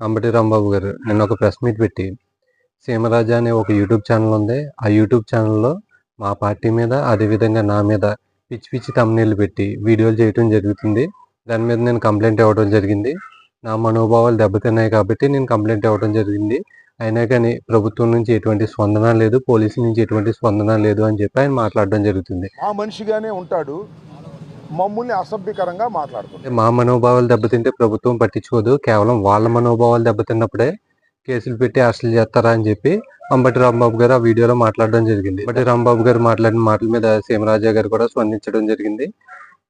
అంబటి రాంబాబు గారు నిన్న ఒక ప్రెస్ మీట్ పెట్టి సీమరాజా అనే ఒక యూట్యూబ్ ఛానల్ ఉంది. ఆ యూట్యూబ్ ఛానల్లో మా పార్టీ మీద అదేవిధంగా నా మీద పిచ్చి పిచ్చి తమ్నీళ్ళు పెట్టి వీడియోలు చేయటం జరుగుతుంది. దాని మీద నేను కంప్లైంట్ ఇవ్వడం జరిగింది. నా మనోభావాలు దెబ్బతిన్నాయి కాబట్టి నేను కంప్లైంట్ ఇవ్వడం జరిగింది. అయినా కానీ ప్రభుత్వం నుంచి ఎటువంటి స్పందన లేదు పోలీసుల నుంచి ఎటువంటి స్పందన లేదు అని చెప్పి ఆయన మాట్లాడడం జరుగుతుంది. ఆ మనిషిగానే ఉంటాడు. మమ్మల్ని అసభ్యకరంగా మాట్లాడుతుంది. మా మనోభావాలు దెబ్బతింటే ప్రభుత్వం పట్టించుకోదు. కేవలం వాళ్ళ మనోభావాలు దెబ్బతిన్నప్పుడే కేసులు పెట్టి అరెస్టులు చేస్తారా అని చెప్పి అంబటి రాంబాబు గారు ఆ వీడియోలో మాట్లాడడం జరిగింది. అంబటి రాంబాబు గారు మాట్లాడిన మాటల మీద సీమరాజా గారు కూడా స్పందించడం జరిగింది.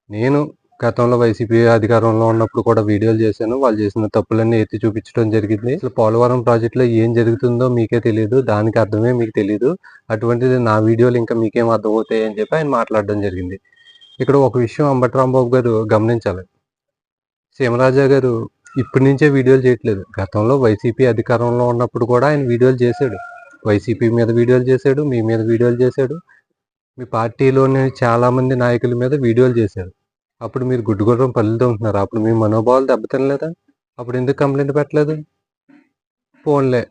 నేను గతంలో వైసీపీ అధికారంలో ఉన్నప్పుడు కూడా వీడియోలు చేశాను. వాళ్ళు చేసిన తప్పులన్నీ ఎత్తి చూపించడం జరిగింది. అసలు పోలవరం ప్రాజెక్టులో ఏం జరుగుతుందో మీకే తెలియదు దానికి అర్థమే మీకు తెలియదు అటువంటిది నా వీడియోలు ఇంకా మీకేం అర్థమవుతాయి అని చెప్పి ఆయన మాట్లాడడం జరిగింది. ఇక్కడ ఒక విషయం అంబటరాంబాబు గారు గమనించాలి. సీమరాజా గారు ఇప్పటి నుంచే వీడియోలు చేయట్లేదు. గతంలో వైసీపీ అధికారంలో ఉన్నప్పుడు కూడా ఆయన వీడియోలు చేశాడు. వైసీపీ మీద వీడియోలు చేశాడు మీ మీద వీడియోలు చేశాడు. మీ పార్టీలోని చాలామంది నాయకుల మీద వీడియోలు చేశారు. అప్పుడు మీరు గుడ్డుగుర్రం పల్లెలు ఉంటున్నారు అప్పుడు మీ మనోభావాలు దెబ్బతినలేదా? అప్పుడు ఎందుకు కంప్లైంట్ పెట్టలేదు? ఫోన్లే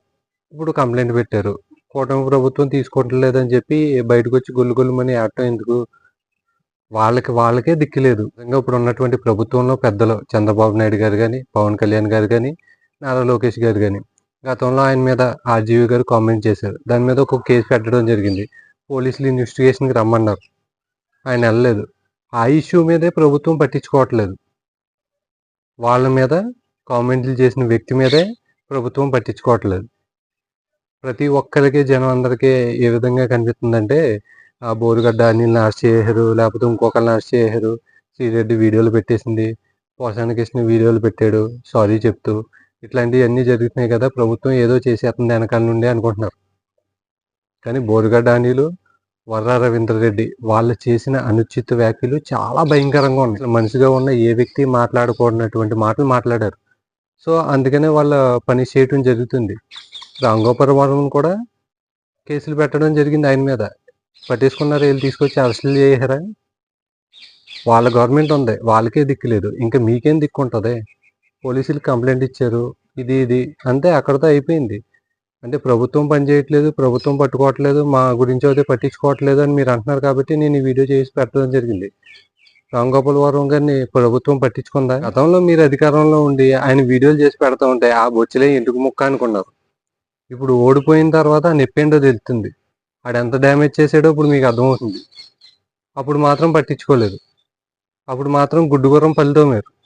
ఇప్పుడు కంప్లైంట్ పెట్టారు. కూటమి ప్రభుత్వం తీసుకోవట్లేదని చెప్పి బయటకు వచ్చి గొల్లు గొల్లుమని ఆడటం ఎందుకు? వాళ్ళకి వాళ్ళకే దిక్కులేదు నిజంగా ఇప్పుడు ఉన్నటువంటి ప్రభుత్వంలో పెద్దలు చంద్రబాబు నాయుడు గారు కానీ పవన్ కళ్యాణ్ గారు కానీ నారా లోకేష్ గారు కానీ గతంలో ఆయన మీద ఆర్జీవి గారు కామెంట్ చేశారు. దాని మీద ఒక కేసు పెట్టడం జరిగింది. పోలీసులు ఇన్వెస్టిగేషన్కి రమ్మన్నారు. ఆయన వెళ్ళలేదు. ఆ ఇష్యూ మీదే ప్రభుత్వం పట్టించుకోవట్లేదు. వాళ్ళ మీద కామెంట్లు చేసిన వ్యక్తి మీదే ప్రభుత్వం పట్టించుకోవట్లేదు. ప్రతి ఒక్కరికి జనం అందరికీ ఏ విధంగా కనిపిస్తుందంటే ఆ బోరుగడ్డ అనిల్ అరెస్ట్ చేయరు లేకపోతే ఇంకొకరు అరెస్ట్ చేయరు శ్రీరెడ్డి వీడియోలు పెట్టేసింది పోసాన కృష్ణ వీడియోలు పెట్టాడు సారీ చెప్తూ. ఇట్లాంటివన్నీ జరుగుతున్నాయి కదా ప్రభుత్వం ఏదో చేసేస్తుంది వెనకాల నుండి అనుకుంటున్నారు. కానీ బోరుగడ్డ అనిలు వర్ర రవీంద్రరెడ్డి వాళ్ళు చేసిన అనుచిత వ్యాఖ్యలు చాలా భయంకరంగా ఉన్నాయి. మనిషిగా ఉన్న ఏ వ్యక్తి మాట్లాడకూడనటువంటి మాటలు మాట్లాడారు. సో అందుకనే వాళ్ళ పని చేయటం జరుగుతుంది. రాంగోపురం కూడా కేసులు పెట్టడం జరిగింది ఆయన మీద. పట్టేసుకున్నారు వీళ్ళు తీసుకొచ్చి అరెస్టులు చేశారా? వాళ్ళ గవర్నమెంట్ ఉంది. వాళ్ళకే దిక్కు లేదు. ఇంకా మీకేం దిక్కు ఉంటుంది? పోలీసులు కంప్లైంట్ ఇచ్చారు. ఇది ఇది అంతే. అక్కడితో అయిపోయింది. అంటే ప్రభుత్వం పని చేయట్లేదు ప్రభుత్వం పట్టుకోవట్లేదు మా గురించి అయితే పట్టించుకోవట్లేదు అని మీరు అంటున్నారు కాబట్టి నేను ఈ వీడియో చేసి పెట్టడం జరిగింది. రామ్ గోపాల్ వరం గారిని ప్రభుత్వం పట్టించుకుందా? గతంలో మీరు అధికారంలో ఉండి ఆయన వీడియోలు చేసి పెడతా ఉంటే ఆ బొచ్చలే ఇంటికి ముక్క అనుకున్నారు. ఇప్పుడు ఓడిపోయిన తర్వాత నొప్పేంటో తెలుస్తుంది. వాడు ఎంత డ్యామేజ్ చేసాడో ఇప్పుడు మీకు అర్థమవుతుంది. అప్పుడు మాత్రం పట్టించుకోలేదు. అప్పుడు మాత్రం గుడ్డుగుర్రం పల్లెతో మీరు.